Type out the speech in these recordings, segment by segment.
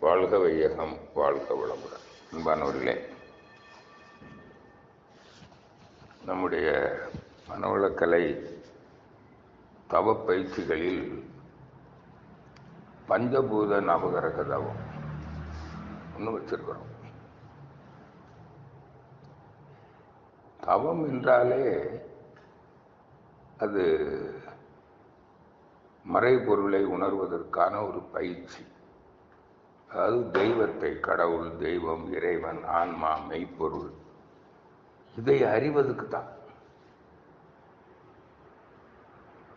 வாழ்க வையகம் வாழ்க வளமுடன். அன்பானவர்களே நம்முடைய மனவளக்கலை தவ பயிற்சிகளில் பஞ்சபூத நவகரக தவம் ஒன்று வச்சிருக்கிறோம். தவம் என்றாலே அது மறைபொருளை உணர்வதற்கான ஒரு பயிற்சி. அதாவது தெய்வத்தை கடவுள் தெய்வம் இறைவன் ஆன்மா மெய்ப்பொருள். இதை அறிவதுக்கு தான்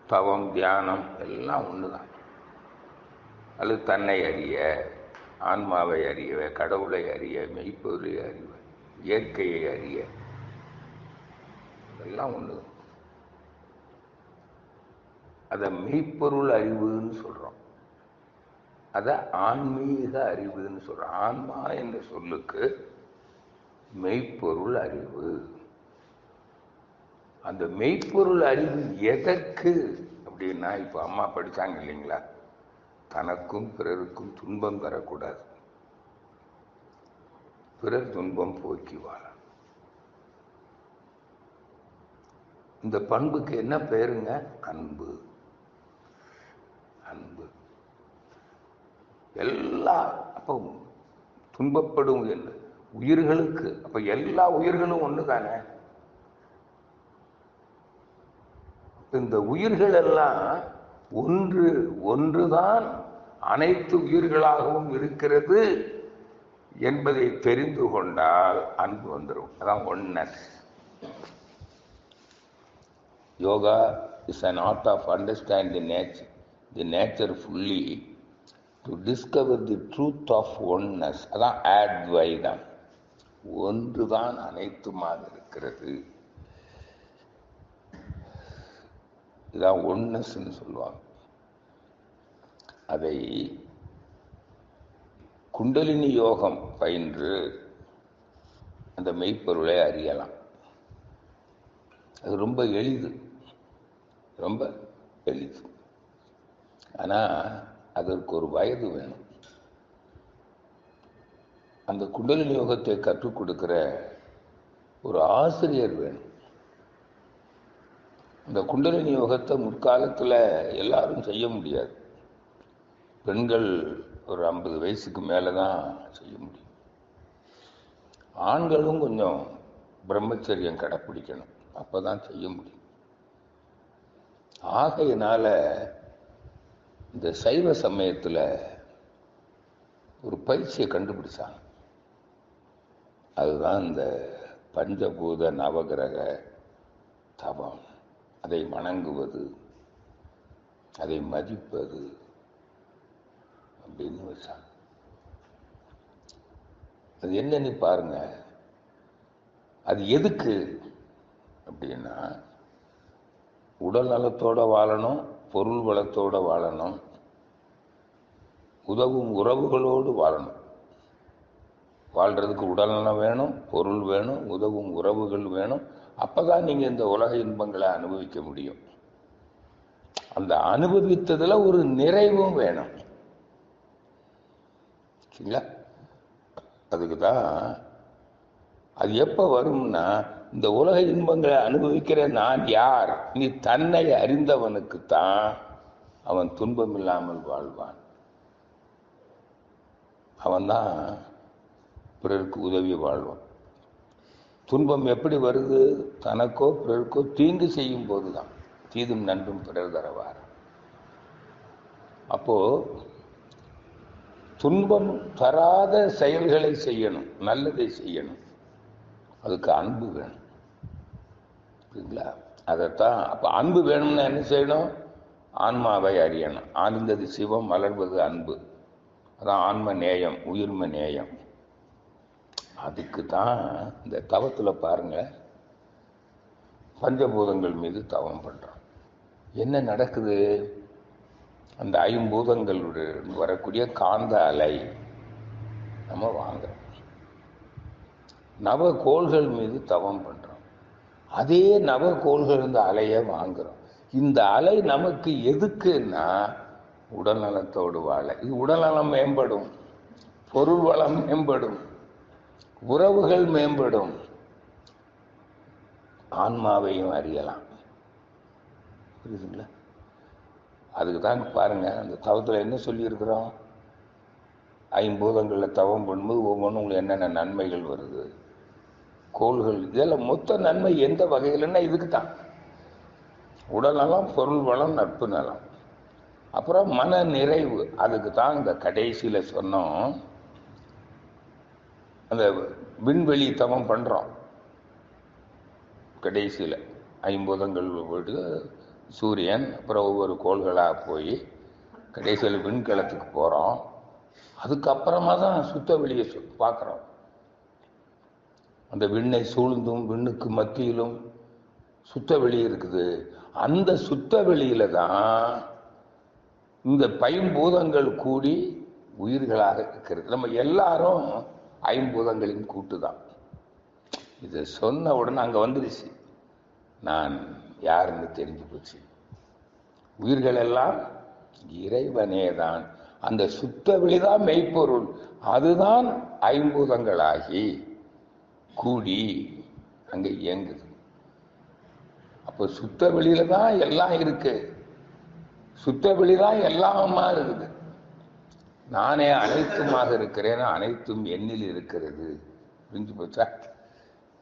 தவம் தியானம் எல்லாம் ஒண்ணுதான். அது தன்னை அறிய ஆன்மாவை அறிய கடவுளை அறிய மெய்ப்பொருளை அறிவ இயற்கையை அறிய. எல்லாம் ஒண்ணுதான். அதை மெய்ப்பொருள் அறிவுன்னு சொல்றோம். அதை ஆன்மீக அறிவுன்னு சொல்றோம் ஆன்மா என்ற சொல்லுக்கு மெய்ப்பொருள் அறிவு. அந்த மெய்ப்பொருள் அறிவு எதற்கு அப்படின்னா இப்போ அம்மா படித்தாங்க இல்லைங்களா? தனக்கும் பிறருக்கும் துன்பம் தரக்கூடாது பிறர் துன்பம் போக்கி வாழ. இந்த பண்புக்கு என்ன பேருங்க? அன்பு. அன்பு. எல்லா அப்போ துன்பப்படும் இல்லை உயிர்களுக்கு அப்ப எல்லா உயிர்களும் ஒண்ணு தானே இந்த உயிர்கள் எல்லாம் ஒன்று ஒன்றுதான் அனைத்து உயிர்களாகவும் இருக்கிறது என்பதை தெரிந்து கொண்டால் அன்பு வந்துடும் அதான் oneness yoga is an art of understand the nature the nature fully to discover the truth of oneness அதான் ஆட்வைதம் ஒன்றுதான் அனைத்துமாக இருக்கிறது. இதான் ஒன்னஸ்ன்னு சொல்லுவாங்க. அதை குண்டலினி யோகம் பயின்று அந்த மெய்ப்பொருளை அறியலாம். அது ரொம்ப எளிது. ரொம்ப எளிது. ஆனால் அதற்கு ஒரு வயது வேணும். அந்த குண்டலினி யோகத்தை கற்றுக் கொடுக்கிற ஒரு ஆசிரியர் வேணும். அந்த குண்டலினி யோகத்தை முற்காலத்தில் எல்லாரும் செய்ய முடியாது. பெண்கள் ஒரு ஐம்பது வயசுக்கு மேலே தான் செய்ய முடியும். ஆண்களும் கொஞ்சம் பிரம்மச்சரியம் கடைப்பிடிக்கணும். அப்போ தான் செய்ய முடியும். ஆகையினால் இந்த சைவ சமயத்தில் ஒரு பயிற்சியை கண்டுபிடிச்சாங்க. அதுதான் இந்த பஞ்சபூத நவகிரக தவம். அதை வணங்குவது அதை மதிப்பது அப்படின்னு வச்சாங்க. அது என்னன்னு பாருங்க. அது எதுக்கு அப்படின்னா உடல் நலத்தோட வாழணும் பொருள் வளத்தோட வாழணும். உதவும் உறவுகளோடு வாழணும். வாழ்கிறதுக்கு உடல்நலம் வேணும் பொருள் வேணும் உதவும் உறவுகள் வேணும். அப்பதான் நீங்கள் இந்த உலக இன்பங்களை அனுபவிக்க முடியும். அந்த அனுபவித்ததுல ஒரு நிறைவும் வேணும். சரிங்களா? அதுக்கு தான் அது எப்போ வரும்னா இந்த உலக இன்பங்களை அனுபவிக்கிற நான் யார்? நீ தன்னை அறிந்தவனுக்குத்தான் அவன் துன்பம் இல்லாமல் வாழ்வான். அவன்தான் பிறருக்கு உதவி வாழ்வான். துன்பம் எப்படி வருது? தனக்கோ பிறருக்கோ தீங்கு செய்யும் போதுதான் தீதும் நன்றும் பிறர் தரவார். அப்போ துன்பம் தராத செயல்களை செய்யணும் நல்லதை செய்யணும். அதுக்கு அன்பு வேணும். புரியுங்களா அதைத்தான் அப்போ அன்பு வேணும்னா என்ன செய்யணும்? ஆன்மாவை அறியணும் ஆழ்ந்தது சிவம் மலர்வது அன்பு. அதான் ஆன்ம நேயம் உயிர்ம நேயம். அதுக்கு தான் இந்த தவத்தில் பாருங்க பஞ்சபூதங்கள் மீது தவம் பண்ணுறோம் என்ன நடக்குது? அந்த ஐம்பூதங்களுடைய வரக்கூடிய காந்த அலை நம்ம வாங்குறோம். நவகோள்கள் மீது தவம் பண்ணுறோம் அதே நவகோள்கள் இந்த அலையை வாங்குறோம். இந்த அலை நமக்கு எதுக்குன்னா உடல்நலத்தோடு வாழ. இது உடல்நலம் மேம்படும் பொருள் வளம் மேம்படும் உறவுகள் மேம்படும். ஆன்மாவையும் அறியலாம். புரியுதுங்களா? அதுக்கு தான் பாருங்க அந்த தவத்தில் என்ன சொல்லியிருக்கிறோம்? ஐம்பூதங்களில் தவம் பண்ணும்போது ஒவ்வொன்றும் உங்களுக்கு என்னென்ன நன்மைகள் வருது? கோள்கள் இதெல்லாம் மொத்த நன்மை எந்த வகையிலன்னா இதுக்கு தான் உடல் நலம் பொருள் வளம் நட்பு நலம். அப்புறம் மன நிறைவு அதுக்கு தான் இந்த கடைசியில் சொன்னோம். அந்த விண்வெளி தவம் பண்ணுறோம் கடைசியில் ஐம்பதங்கள் போயிட்டு சூரியன் அப்புறம் ஒவ்வொரு கோள்களாக போய் கடைசியில் விண்கலத்துக்கு போகிறோம் அதுக்கப்புறமா தான் சுத்த வெளியை பார்க்குறோம் அந்த விண்ணை சூழ்ந்தும் விண்ணுக்கு மத்தியிலும் சுத்த வெளி இருக்குது. அந்த சுத்த வெளியில தான் இந்த பைம்பூதங்கள் கூடி உயிர்களாக இருக்கிறது. நம்ம எல்லாரும் ஐம்பூதங்களின் கூட்டு தான். இதை சொன்ன உடனே அங்கே வந்துருச்சு. நான் யாருன்னு தெரிஞ்சு போச்சு. உயிர்கள் எல்லாம் இறைவனே தான். அந்த சுத்த வெளிதான் மெய்ப்பொருள். அதுதான் ஐம்பூதங்களாகி கூடி அங்கே இயங்குது. அப்போ சுத்த வெளியில தான் எல்லாம் இருக்கு. சுத்த வெளி தான் எல்லாமா இருக்குது. நானே அனைத்துமாக இருக்கிறேன் அனைத்தும் எண்ணில் இருக்கிறது. புரிஞ்சு போச்சா?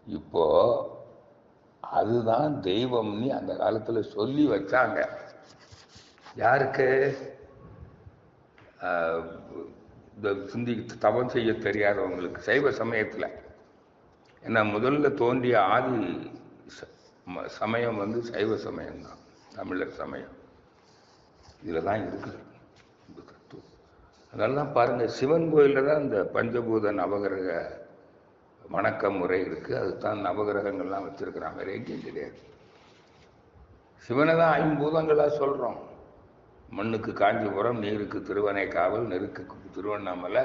இப்போ அதுதான் தெய்வம்னு அந்த காலத்துல சொல்லி வச்சாங்க. யாருக்கு? ஆஹ், இந்த சிந்தி தவம் செய்ய தெரியாதவங்களுக்கு சைவ சமயத்துல. ஏன்னா முதல்ல தோன்றிய ஆதி ச- ம- சமயம் வந்து சைவ சமயம் தான் தமிழர் சமயம். இதில் தான் இருக்குது. இந்த தத்துவம். அதனால தான் பாருங்கள் சிவன் கோயிலில் தான் இந்த பஞ்சபூத நவகிரக வணக்க முறை இருக்கு. அதுதான் நவகிரகங்கள்லாம் வச்சிருக்கிறாங்க. வேற எங்கேயும் கிடையாது. சிவனை தான் ஐம்பூதங்களாக சொல்கிறோம் மண்ணுக்கு காஞ்சிபுரம் நீருக்கு திருவனைக்காவல் நெருக்குக்கு திருவண்ணாமலை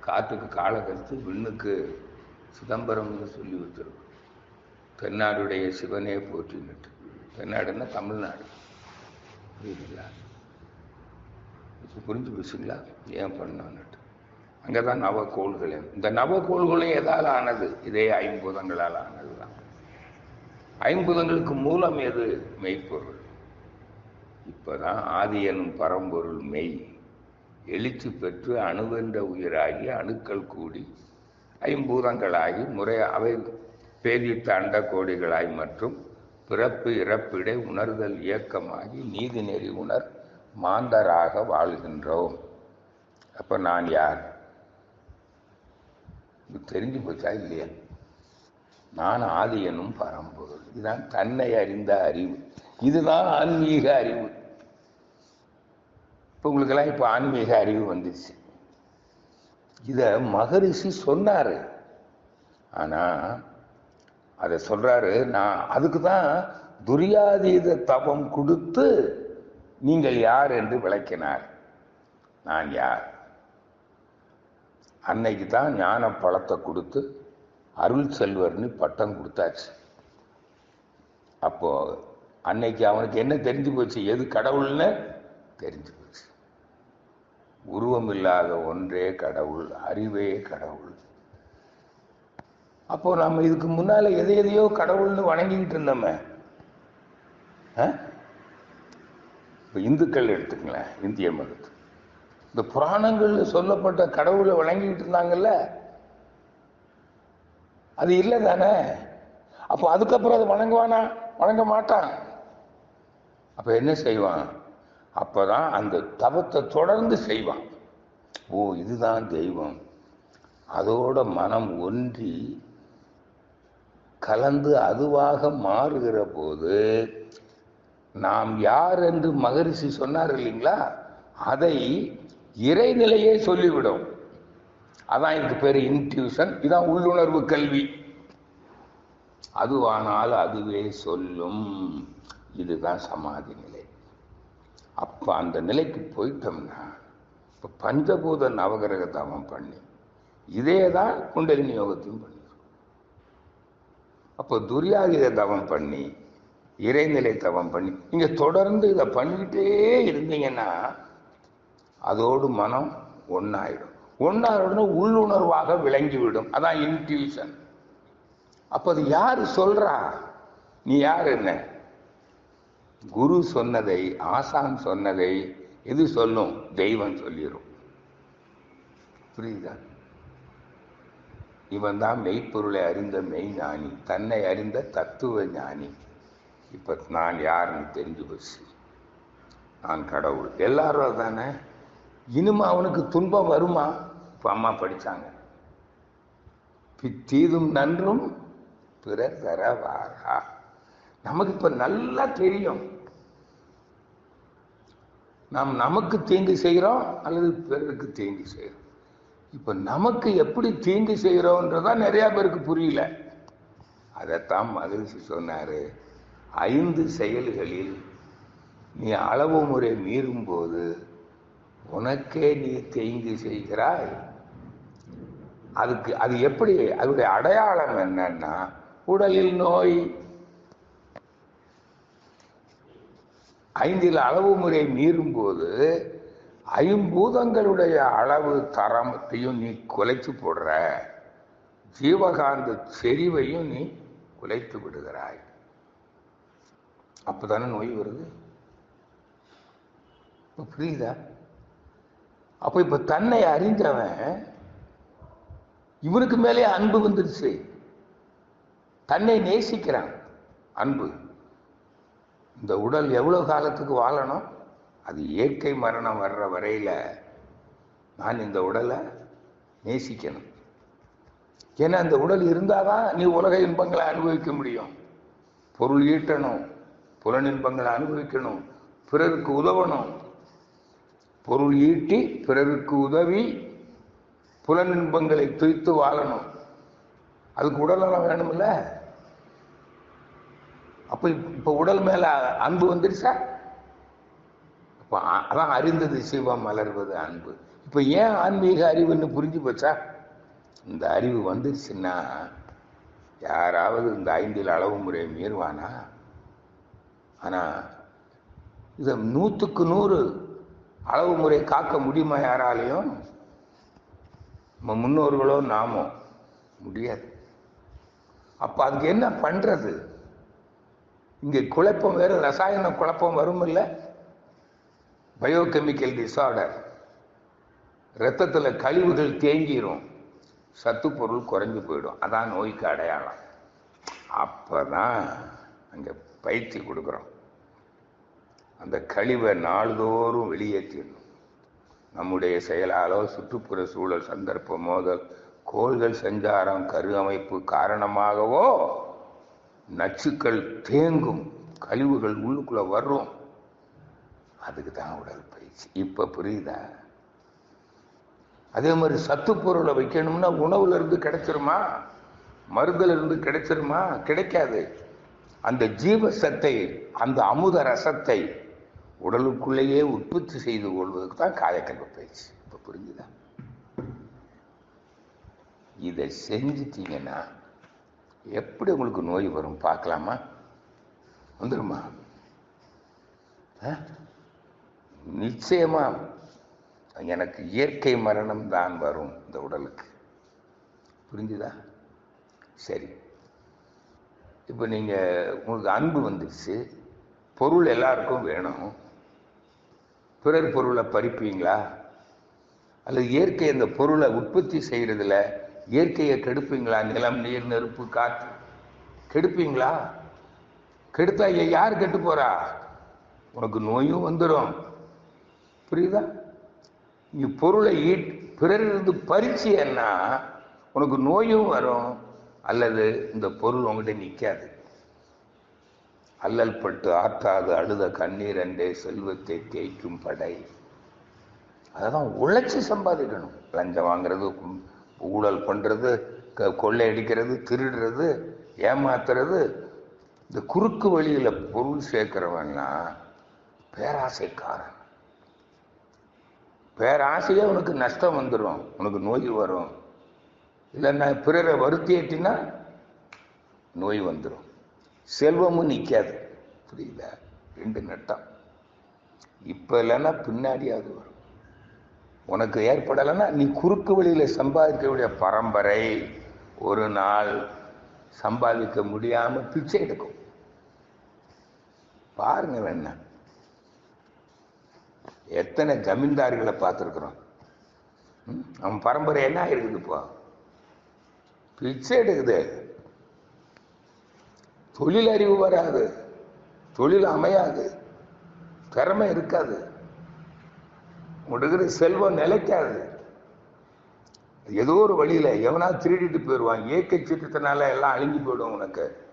காற்றுக்கு காலகருத்து விண்ணுக்கு சிதம்பரம்னு சொல்லி வச்சிருக்கோம் தென்னாடுடைய சிவனே போற்றின்னுட்டு தென்னாடுன்னா தமிழ்நாடு. புரியுதுங்களா? இப்போ புரிஞ்சு போச்சுங்களா? ஏன் பண்ணோன்னுட்டு. அங்கே தான் நவக்கோள்கள். இந்த நவக்கோள்களும் எதால் ஆனது? இதே ஐம்பூதங்களால் ஆனது தான் ஐம்பூதங்களுக்கு மூலம் எது? மெய்ப்பொருள். இப்பதான் ஆதி எனும் பரம்பொருள் மெய். எழுச்சி பெற்று அணுவென்ற உயிராகி அணுக்கள் கூடி ஐம்பூதங்களாகி முறை அவை பேதித்த அண்ட கோடிகளாய் மற்றும் பிறப்பு இறப்பிடை உணர்தல் இயக்கமாகி நீதி நெறி உணர் மாந்தராக வாழ்கின்றோம். அப்ப நான் யார்? இது தெரிஞ்சு போச்சா இல்லையா? நான் ஆதியனும் பரம்பொருள். இதுதான் தன்னை அறிந்த அறிவு. இதுதான் ஆன்மீக அறிவு. இப்போ உங்களுக்கெல்லாம் இப்போ ஆன்மீக அறிவு வந்துச்சு. இதை மகரிஷி சொன்னார். ஆனால் அதை சொல்கிறாரு நான் அதுக்கு தான் துரியாதீத தவம் கொடுத்து நீங்கள் யார் என்று விளக்கினார். நான் யார்? அன்னைக்கு தான் ஞான பழத்தை கொடுத்து அருள் செல்வர்னு பட்டம் கொடுத்தாச்சு. அப்போ அன்னைக்கு அவனுக்கு என்ன தெரிஞ்சு போச்சு? எது கடவுள்னு தெரிஞ்சு போச்சு. உருவமில்லாத ஒன்றே கடவுள் அறிவே கடவுள். அப்போ நம்ம இதுக்கு முன்னால எதை எதையோ கடவுள்னு வணங்கிக்கிட்டு இருந்தோமே. ஆ? இப்ப இந்துக்கள் எடுத்துங்களேன் இந்திய மதத்து. இந்த புராணங்கள்ல சொல்லப்பட்ட கடவுளை வணங்கிக்கிட்டு இருந்தாங்கல்ல? அது இல்லை தானே? அப்போ அதுக்கப்புறம் அதை வணங்குவானா? வணங்க மாட்டான். அப்ப என்ன செய்வான்? அப்பதான் அந்த தவத்தை தொடர்ந்து செய்வான். ஓ இதுதான் தெய்வம். அதோட மனம் ஒன்றி கலந்து அதுவாக மாறுகிற போது நாம் யார் என்று மகரிஷி சொன்னார் இல்லைங்களா? அதை இறைநிலையே சொல்லிவிடும். அதான் இதுக்கு பேர் இன்ட்யூஷன் இதான் உள்ளுணர்வு கல்வி. அதுவானால் அதுவே சொல்லும். இதுதான் சமாதி நிலை. அப்போ அந்த நிலைக்கு போயிட்டோம்னா இப்போ பஞ்சபூத நவகிரக தவம் பண்ணி இதே தான் குண்டலினி யோகத்தையும் பண்ணியிருக்கோம் அப்போ துரியாகித தவம் பண்ணி இறைநிலை தவம் பண்ணி நீங்க தொடர்ந்து இதை பண்ணிக்கிட்டே இருந்தீங்கன்னா அதோடு மனம் ஒன்னாயிடும் ஒன்றாயிடும் உள்ளுணர்வாக விளங்கிவிடும். அதான் இன்ட்யூஷன் அப்போ அது யார் சொல்றா? நீ யார் என்ன? குரு சொன்னதை ஆசான் சொன்னதை எது சொல்லும்? தெய்வம் சொல்லிடும் புரியுதா? இவன் தான் மெய்ப்பொருளை அறிந்த மெய் ஞானி தன்னை அறிந்த தத்துவ ஞானி. இப்ப நான் யாருன்னு தெரிஞ்சு போச்சு. நான் கடவுள். எல்லாரும் தானே இனிமே அவனுக்கு துன்பம் வருமா? இப்ப அம்மா படிச்சாங்க. தீதும் நன்றும் பிறர் தரவாரா? நமக்கு இப்ப நல்லா தெரியும். நாம் நமக்கு தீங்கு செய்கிறோம் அல்லது பிறருக்கு தீங்கு செய்கிறோம். இப்ப நமக்கு எப்படி தீங்கு செய்கிறோன்றதான் நிறைய பேருக்கு புரியல. அதைத்தான் மகிழ்ச்சி சொன்னாரு ஐந்து செயல்களில் நீ அளவு முறை மீறும் போது உனக்கே நீ தீங்கு செய்கிறாய். அதுக்கு அது எப்படி அதனுடைய அடையாளம் என்னன்னா உடலில் நோய் ஐந்தில் அளவு முறை மீறும் போது ஐம்பூதங்களுடைய அளவு தரத்தையும் நீ குலைத்து போடுற. ஜீவகாந்த செறிவையும் நீ குலைத்து விடுகிறாய். அப்பதானே நோய் வருது? இப்ப புரியுதா? அப்ப இப்ப தன்னை அறிஞ்சவன் இவனுக்கு மேலே அன்பு வந்துருச்சு. தன்னை நேசிக்கிறான் அன்பு. இந்த உடல் எவ்வளோ காலத்துக்கு வாழணும்? அது இயற்கை மரணம் வர்ற வரையில் நான் இந்த உடலை நேசிக்கணும். ஏன்னா அந்த உடல் இருந்தால் தான் நீ உலக இன்பங்களை அனுபவிக்க முடியும். பொருள் ஈட்டணும் புலனின்பங்களை அனுபவிக்கணும் பிறருக்கு உதவணும். பொருள் ஈட்டி பிறருக்கு உதவி புலனின்பங்களை துய்த்து வாழணும். அதுக்கு உடல்நலம் வேணும்ல? அப்ப இப்ப உடல் மேல அன்பு வந்துருச்சா? அப்ப அதான் அறிந்தது சிவம் மலர்வது அன்பு. இப்ப ஏன் ஆன்மீக அறிவுன்னு புரிஞ்சு போச்சா? இந்த அறிவு வந்துருச்சுன்னா யாராவது இந்த ஐந்தில் அளவு முறையை மீறுவானா? ஆனா இதை நூற்றுக்கு நூறு அளவு முறை காக்க முடியுமா யாராலையும்? நம்ம முன்னோர்களோ நாமோ முடியாது. அப்ப அதுக்கு என்ன பண்றது? இங்கே குழப்பம் வேற ரசாயன குழப்பம் வரும் இல்லை பயோகெமிக்கல் டிசார்டர் ரத்தத்தில் கழிவுகள் தேங்கிரும். சத்து பொருள் குறைஞ்சி போயிடும். அதான் நோய்க்கு அடையாளம். அப்போ தான் அங்கே பயிற்சி கொடுக்குறோம். அந்த கழிவை நாள்தோறும் வெளியேற்றிடணும். நம்முடைய செயலாலோ சுற்றுப்புற சூழல் சந்தர்ப்ப மோதல் கோள்கள் சஞ்சாரம் கரு அமைப்பு காரணமாகவோ நச்சுக்கள் தேங்கும் கழிவுகள் உள்ளுக்குள்ள வரும் அதுக்கு தான் உடல் பயிற்சி. இப்ப புரியுதா? அதே மாதிரி சத்து பொருளை வைக்கணும்னா உணவுல இருந்து கிடைச்சிருமா? மருந்துல இருந்து கிடைச்சிருமா? கிடைக்காது. அந்த ஜீவ சத்தை அந்த அமுத ரசத்தை உடலுக்குள்ளேயே உற்பத்தி செய்து கொள்வதற்கு தான் காயக்கல்வ பயிற்சி. இப்ப புரிஞ்சுதா? இதை செஞ்சிட்டீங்கன்னா எப்படி உங்களுக்கு நோய் வரும்? பார்க்கலாமா? வந்துருமா ஆ? நிச்சயமா. எனக்கு இயற்கை மரணம் தான் வரும் இந்த உடலுக்கு. புரிஞ்சுதா? சரி. இப்போ நீங்கள் உங்களுக்கு அன்பு வந்துடுச்சு பொருள் எல்லாருக்கும் வேணும். பிறர் பொருளை பறிப்பீங்களா? அல்லது இயற்கை அந்த பொருளை உற்பத்தி செய்கிறதுல இயற்கையை கெடுப்பீங்களா? நிலம் நீர் நெருப்பு காற்று. கெடுப்பீங்களா? கெடுத்தா ஐயா யார் கெட்டு போறா? உனக்கு நோயும் வந்துடும் புரியுதா? நீ பொருளை ஈட் பிறரிலிருந்து பறிச்சியன்னா உனக்கு நோயும் வரும். அல்லது இந்த பொருள் உங்ககிட்ட நிற்காது அல்லல் பட்டு ஆற்றாது அழுத கண்ணீர் அண்டே செல்வத்தை தேய்க்கும் படை. அததான் உழைச்சி சம்பாதிக்கணும். லஞ்சம் வாங்குறது ஊழல் பண்ணுறது க- கொள்ளையடிக்கிறது திருடுறது ஏமாத்துறது இந்த குறுக்கு வழியில் பொருள் சேர்க்கிறவன்னா பேராசைக்காரன். பேராசையே உனக்கு நஷ்டம் வந்துடும் உனக்கு நோய் வரும். இல்லைன்னா பிறரை வருத்தி ஏற்றினா நோய் வந்துடும் செல்வமும் நிற்காது புரியுதா? ரெண்டு நட்டம். இப்போ இல்லைன்னா பின்னாடி அது வரும். உனக்கு ஏற்படலைன்னா நீ குறுக்கு வழியில சம்பாதிக்கக்கூடிய பரம்பரை ஒரு நாள் சம்பாதிக்க முடியாம பிச்சை எடுக்கும். பாருங்க வேணா எத்தனை ஜமீன்தார்களை பார்த்துருக்குறோம். அவன் பரம்பரை என்ன ஆயிருக்குது இப்போ? பிச்சை எடுக்குது. தொழில் அறிவு வராது. தொழில் அமையாது. திறமை இருக்காது. உனக்கு செல்வம் நிலைக்காது. ஏதோ ஒரு வழியில எவனா திருடிட்டு போயிடுவான் ஏக்க சீற்றத்தினால எல்லாம் அழிஞ்சு போயிடும் உனக்கு.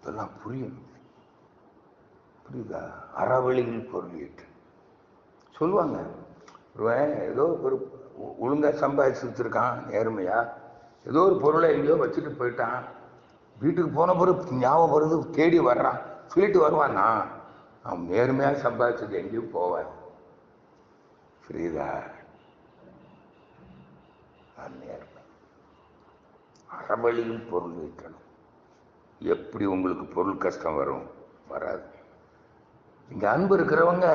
இதெல்லாம் புரியும். புரியுதா? அறவழியில் பொருளிட்டு சொல்லுவாங்க. ஒருவன் ஏதோ ஒரு ஒழுங்காக ஒழுங்கா சம்பாதிச்சு வச்சிருக்கான் நேர்மையா. ஏதோ ஒரு பொருளை எங்கேயோ வச்சுட்டு போயிட்டான். வீட்டுக்கு போன பிறகு ஞாபகம் வருது தேடி வர்றான். சொல்லிட்டு வருவானா அவன் நேர்மையா சம்பாதிச்சது எங்கேயும் போவேன் புரியுதா? அது நேர்மை அறவழியில் பொருள் வைக்கணும். எப்படி உங்களுக்கு பொருள் கஷ்டம் வரும்? வராது. இங்க அன்பு இருக்கிறவங்க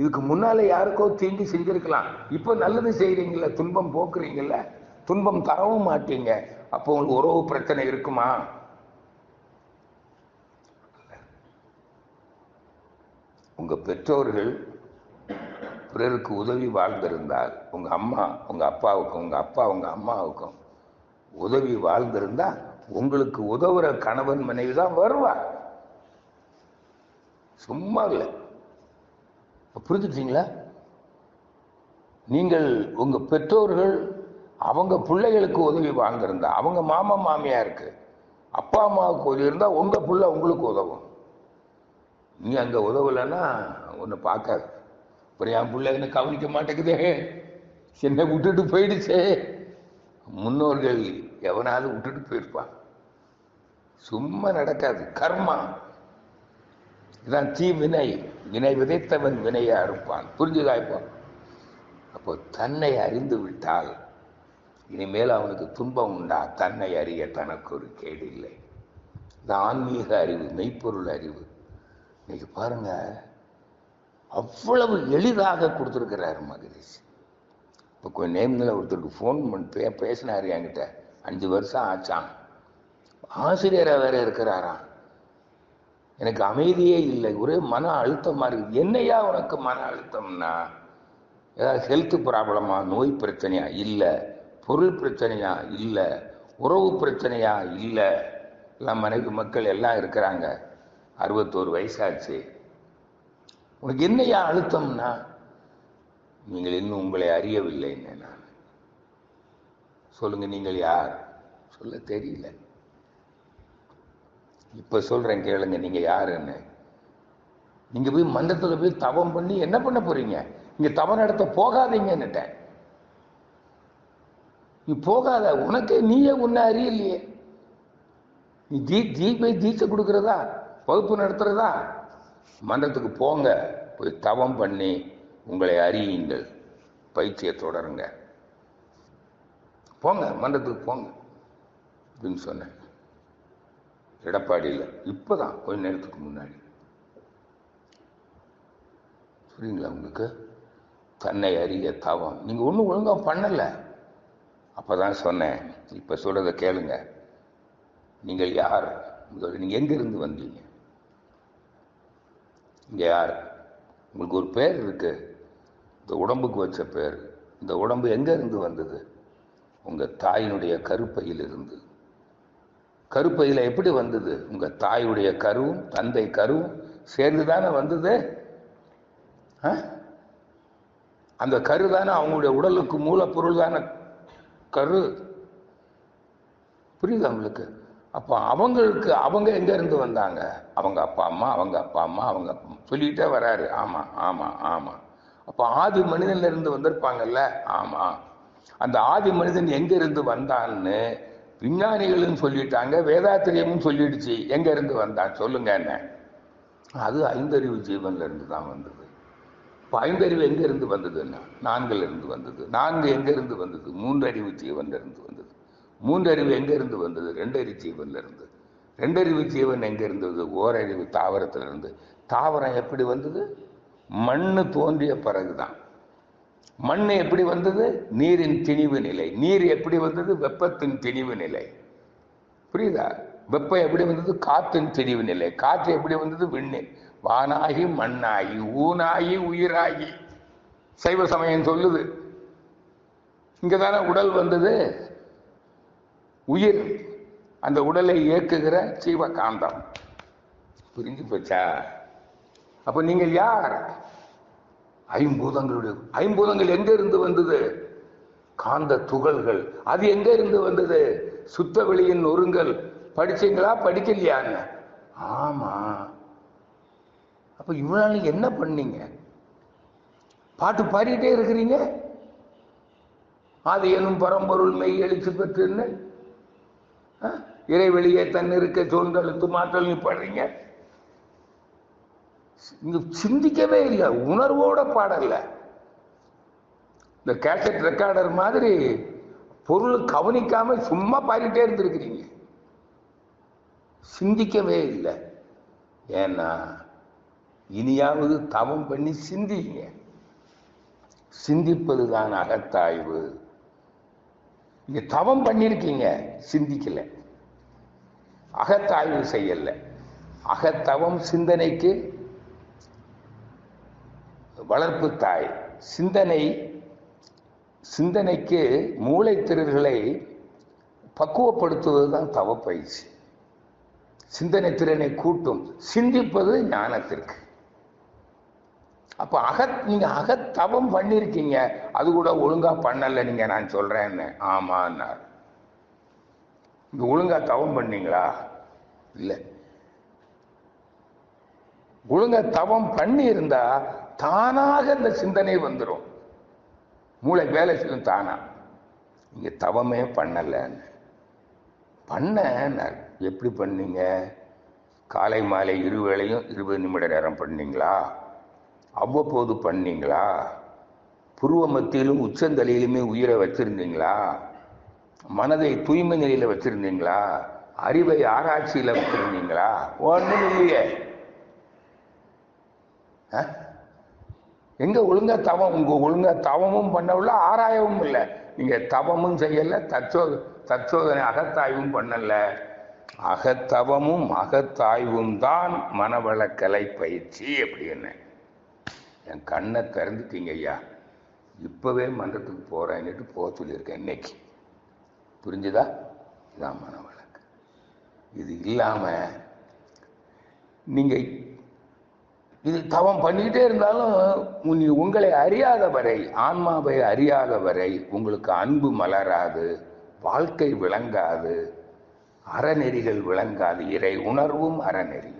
இதுக்கு முன்னால யாருக்கோ தீங்கு செஞ்சிருக்கலாம். இப்போ நல்லது செய்றீங்கல்ல துன்பம் போக்குறீங்கல்ல துன்பம் தரவும் மாட்டீங்க. அப்போ உங்களுக்கு உறவு பிரச்சனை இருக்குமா? உங்க பெற்றோர்கள் பிறருக்கு உதவி வாழ்ந்திருந்தால் உங்கள் அம்மா உங்கள் அப்பாவுக்கும் உங்கள் அப்பா உங்கள் அம்மாவுக்கும் உதவி வாழ்ந்திருந்தால் உங்களுக்கு உதவுற கணவன் மனைவி தான் வருவாள் சும்மா இல்லை. புரிஞ்சுட்டீங்களா நீங்கள் உங்கள் பெற்றோர்கள் அவங்க பிள்ளைகளுக்கு உதவி வாழ்ந்திருந்தா அவங்க மாமா மாமியாருக்கு அப்பா அம்மாவுக்கு உதவி இருந்தால் உங்கள் பிள்ளை உங்களுக்கு உதவும். நீ அங்கே உதவலைன்னா ஒன்று பார்க்காது. அப்புறம் என் பிள்ளை என்ன கவனிக்க மாட்டேங்குதே. என்னை விட்டுட்டு போயிடுச்சே. முன்னோர்கள் எவனாவது விட்டுட்டு போயிருப்பான் சும்மா நடக்காது. கர்மா. இதான் தீ வினை. வினை விதைத்தவன் வினையை அறுப்பான் புரிஞ்சுதா இப்போ? அப்போ தன்னை அறிந்து விட்டால் இனிமேல் அவனுக்கு துன்பம் உண்டா? தன்னை அறிய தனக்கு ஒரு கேடு இல்லை. இது ஆன்மீக அறிவு மெய்ப்பொருள் அறிவு. இன்னைக்கு பாருங்க அவ்வளவு எளிதாக கொடுத்துருக்கிறாரு மகரிஷி. இப்போ கொஞ்சம் நேம்ல ஒருத்தருக்கு ஃபோன் பண்ணி பே பேசினாரு என்கிட்ட? அஞ்சு வருஷம் ஆச்சான் ஆசிரியராக வேற இருக்கிறாராம் எனக்கு அமைதியே இல்லை. ஒரே மன அழுத்தமாக இருக்குது என்னையா உனக்கு மன அழுத்தம்னா? ஏதாவது ஹெல்த் ப்ராப்ளமா நோய் பிரச்சனையா? இல்லை. பொருள் பிரச்சனையா? இல்லை. உறவு பிரச்சனையா? இல்லை. எல்லாம் மனைவி மக்கள் எல்லாம் இருக்கிறாங்க. அறுபத்தோரு வயசாச்சு. உனக்கு என்னையா அழுத்தம்னா? நீங்கள் இன்னும் உங்களை அறியவில்லைன்னு நான். சொல்லுங்க நீங்கள் யார்? சொல்ல தெரியல. இப்ப சொல்றேன் கேளுங்க நீங்க யாருன்னு. நீங்க போய் மண்டத்துல போய் தவம் பண்ணி என்ன பண்ண போறீங்க? இங்க தவம் நடத்த போகாதீங்கன்னுட்டேன். நீ போகாத உனக்கு நீயே உன்னை அறியலையே. நீ தீ தீ போய் தீட்சை கொடுக்கறதா? வகுப்பு நடத்துறதா? மன்றத்துக்கு போங்க போய் தவம் பண்ணி உங்களை அறியுங்கள். பயிற்சியை தொடருங்க. போங்க மன்றத்துக்கு போங்க அப்படின்னு சொன்னேன். எடப்பாடியில் இப்போதான் கொஞ்ச நேரத்துக்கு முன்னாடி. புரியுங்களா உங்களுக்கு? தன்னை அறிய தவம். நீங்கள் ஒன்றும் ஒழுங்காக பண்ணலை. அப்போ தான் சொன்னேன். இப்போ சொல்கிறத கேளுங்க. நீங்கள் யார்? முதல்ல நீங்கள் எங்கேருந்து வந்தீங்க? யார்? உங்களுக்கு ஒரு பேர் இருக்கு. இந்த உடம்புக்கு வச்ச பேர். இந்த உடம்பு எங்கேருந்து வந்தது? உங்கள் தாயினுடைய கருப்பையில் இருந்து கருப்பையில் எப்படி வந்தது? உங்கள் தாயுடைய கருவும் தந்தை கருவும் சேர்ந்து தானே வந்தது? ஆ? அந்த கரு தானே அவங்களுடைய உடலுக்கு மூலப்பொருள் தானே கரு? புரியுதா உங்களுக்கு? அப்போ அவங்களுக்கு அவங்க எங்கேருந்து வந்தாங்க? அவங்க அப்பா அம்மா அவங்க அப்பா அம்மா அவங்க சொல்லிக்கிட்டே வராரு. ஆமாம் ஆமாம் ஆமாம் அப்போ ஆதி மனிதன்லேருந்து வந்திருப்பாங்கல்ல? ஆமாம் அந்த ஆதி மனிதன் எங்கேருந்து வந்தான்னு விஞ்ஞானிகளும் சொல்லிட்டாங்க வேதாத்திரியமும் சொல்லிடுச்சு. எங்கேருந்து வந்தான்? சொல்லுங்க என்ன. அது ஐந்தறிவு ஜீவன்லேருந்து தான் வந்தது. இப்போ ஐந்தறிவு எங்கேருந்து வந்ததுன்னா நான்கிலிருந்து வந்தது. நான்கு எங்கேருந்து வந்தது? மூன்றறிவு ஜீவன்லேருந்து வந்தது. மூன்றறிவு எங்க இருந்து வந்தது? ரெண்டறிவு ஜீவன்ல இருந்து. ரெண்டறிவு ஜீவன் எங்க இருந்தது ஓரறிவு தாவரத்துல இருந்து. தாவரம் எப்படி வந்தது? மண்ணு தோன்றிய பிறகுதான். மண் எப்படி வந்தது? நீரின் திணிவு நிலை. நீர் எப்படி வந்தது? வெப்பத்தின் திணிவு நிலை. புரியுதா? வெப்பம் எப்படி வந்தது? காற்றின் திணிவு நிலை. காற்று எப்படி வந்தது? விண்ணு வானாகி மண்ணாகி ஊனாகி உயிராகி. சைவ சமயம் சொல்லுது. இங்கே தானே உடல் வந்தது? உயிர் அந்த உடலை இயக்குகிற ஜீவகாந்தம். புரிஞ்சு போச்சா? அப்ப நீங்க யார்? ஐம்பூதங்களுடைய ஐம்பூதங்கள் எங்க இருந்து வந்தது? காந்த துகள்கள். அது எங்க இருந்து வந்தது? சுத்த வெளியின் நொறுங்கள் படிச்சீங்களா? படிக்கலையான்னு. ஆமா. அப்ப இவ்வளவு என்ன பண்ணீங்க? பாட்டு பாடிட்டே இருக்கிறீங்க? அது எனும் பரம்பொருள் மெய் எழுச்சி பெற்றுன்னு இறைவெளியே தன்னிருக்க சோர்ந்தழுத்து மாற்றல் நீ பாடுறீங்க இங்க சிந்திக்கவே இல்லை உணர்வோட பாடல இந்த கேசட் ரெக்கார்டர் மாதிரி பொருள் கவனிக்காம சும்மா பாடிட்டே இருந்திருக்கிறீங்க. சிந்திக்கவே இல்லை. ஏன்னா இனியாவது தவம் பண்ணி சிந்திங்க. சிந்திப்பதுதான் அகத்தாய்வு. நீங்க தவம் பண்ணிருக்கீங்க சிந்திக்கல. அகத்தாய்வு செய்யல. அகத்தவம் சிந்தனைக்கு வளர்ப்பு தாய். சிந்தனை சிந்தனைக்கு மூளை திறர்களை பக்குவப்படுத்துவது தான் பயிற்சி. சிந்தனை திறனை கூட்டும். சிந்திப்பது ஞானத்திற்கு. அப்ப அகத் நீங்க அகத்தவம் பண்ணிருக்கீங்க. அது கூட ஒழுங்கா பண்ணல நீங்க நான் சொல்றேன்னு. ஆமான்னார். இது ஒழுங்கா தவம் பண்ணீங்களா? இல்ல. ஒழுங்கா தவம் பண்ணி இருந்தா தானாக இந்த சிந்தனை வந்துடும் மூளை வேலை செய்யும் தானா. நீங்க தவமே பண்ணலன்னு. பண்ண எப்படி பண்ணீங்க? காலை மாலை இருவேளையும் இருபது நிமிட நேரம் பண்ணீங்களா? அவ்வப்போது பண்ணீங்களா? புருவ மத்தியிலும் உச்சந்தலையிலுமே உயிரை வச்சிருந்தீங்களா? மனதை தூய்மை நிலையில வச்சிருந்தீங்களா? அறிவை ஆராய்ச்சியில வச்சிருந்தீங்களா? ஒன்றும் இல்லையே. ஆ? எங்க ஒழுங்கா தவம் உங்க ஒழுங்கா தவமும் பண்ணவில்ல ஆராயவும் இல்லை. நீங்க தவமும் செய்யல தற்சோ தற்சோதனை அகத்தாய்வும் பண்ணல. அகத்தவமும் அகத்தாய்வும் தான் மனவளக்கலை பயிற்சி அப்படின்னு. என் கண்ணை திறந்துட்டீங்க ஐயா. இப்போவே மன்றத்துக்கு போகிறேன்னுட்டு போக சொல்லியிருக்கேன் இன்னைக்கு. புரிஞ்சுதா? இதான் மன வழக்கு. இது இல்லாமல் நீங்கள் இது தவம் பண்ணிக்கிட்டே இருந்தாலும் நீ உங்களை அறியாத வரை ஆன்மாவை அறியாத வரை உங்களுக்கு அன்பு மலராது வாழ்க்கை விளங்காது அறநெறிகள் விளங்காது இறை உணர்வும் அறநெறி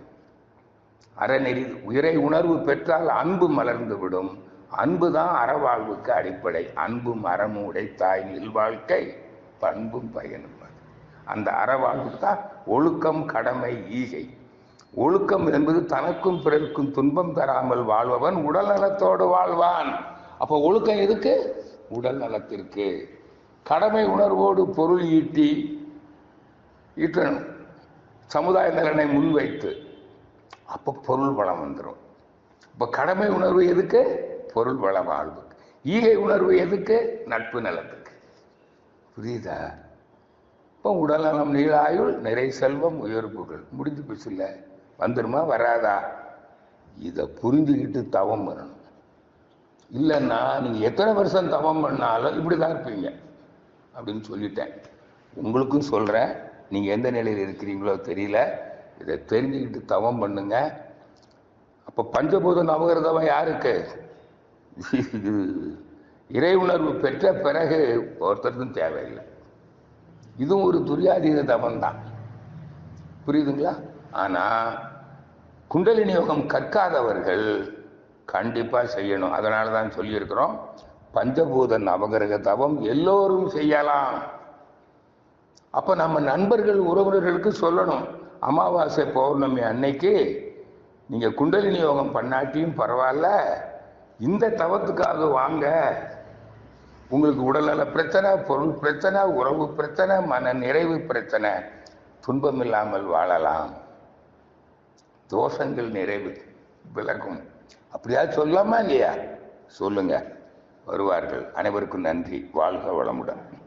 அறநெறி உயிரை உணர்வு பெற்றால் அன்பு மலர்ந்து விடும். அன்பு தான் அறவாழ்வுக்கு அடிப்படை. அன்பும் அறமும் உடைத்தாய் வாழ்க்கை பண்பும் பயனும் அது. அந்த அறவாழ்வு தான் ஒழுக்கம் கடமை ஈகை. ஒழுக்கம் என்பது தனக்கும் பிறருக்கும் துன்பம் தராமல் வாழ்பவன் உடல் நலத்தோடு வாழ்வான். அப்ப ஒழுக்கம் எதுக்கு? உடல் நலத்திற்கு. கடமை உணர்வோடு பொருள் ஈட்டி ஈட்டணும். சமுதாய நலனை முன்வைத்து. அப்போ பொருள் வளம் வந்துடும் இப்போ கடமை உணர்வு எதுக்கு? பொருள் வள வாழ்வுக்கு. ஈகை உணர்வு எதுக்கு? நட்பு நலத்துக்கு. புரியுதா? இப்போ உடல்நலம் நீளாயுள் நிறை செல்வம் உயர்வுகள் முடிஞ்சு போச்சு இல்லை? வந்துடுமா வராதா? இதை புரிஞ்சுக்கிட்டு தவம் பண்ணணும். இல்லைன்னா நீங்கள் எத்தனை வருஷம் தவம் பண்ணாலும் இப்படி தான் இருப்பீங்க. அப்படின்னு சொல்லிட்டேன். உங்களுக்கும் சொல்கிறேன் நீங்கள் எந்த நிலையில் இருக்கிறீங்களோ தெரியல. இதை தெரிஞ்சுக்கிட்டு தவம் பண்ணுங்க. அப்போ பஞ்சபூத நவகிரதவன் யாருக்கு? இது இறை உணர்வு பெற்ற பிறகு ஒருத்தருக்கும் தேவையில்லை. இதுவும் ஒரு துரியாதீத தவம் தான் புரியுதுங்களா? ஆனால் குண்டலினி யோகம் கற்காதவர்கள் கண்டிப்பாக செய்யணும். அதனால தான் சொல்லியிருக்கிறோம் பஞ்சபூத நவகிரக தவம் எல்லோரும் செய்யலாம். அப்போ நம்ம நண்பர்கள் உறவினர்களுக்கு சொல்லணும். அமாவாசை பௌர்ணமி அன்னைக்கு நீங்க குண்டலினி யோகம் பண்ணாட்டியும் பரவாயில்ல. இந்த தவத்துக்காக வாங்க. உங்களுக்கு உடல்நல பிரச்சனை பொருள் பிரச்சனை உறவு பிரச்சனை மன நிறைவு பிரச்சனை துன்பம் இல்லாமல் வாழலாம். தோஷங்கள் நிறைவு விலகும். அப்படியா சொல்லாமா இல்லையா? சொல்லுங்க. வருவார்கள். அனைவருக்கும் நன்றி. வாழ்க வளமுடன்.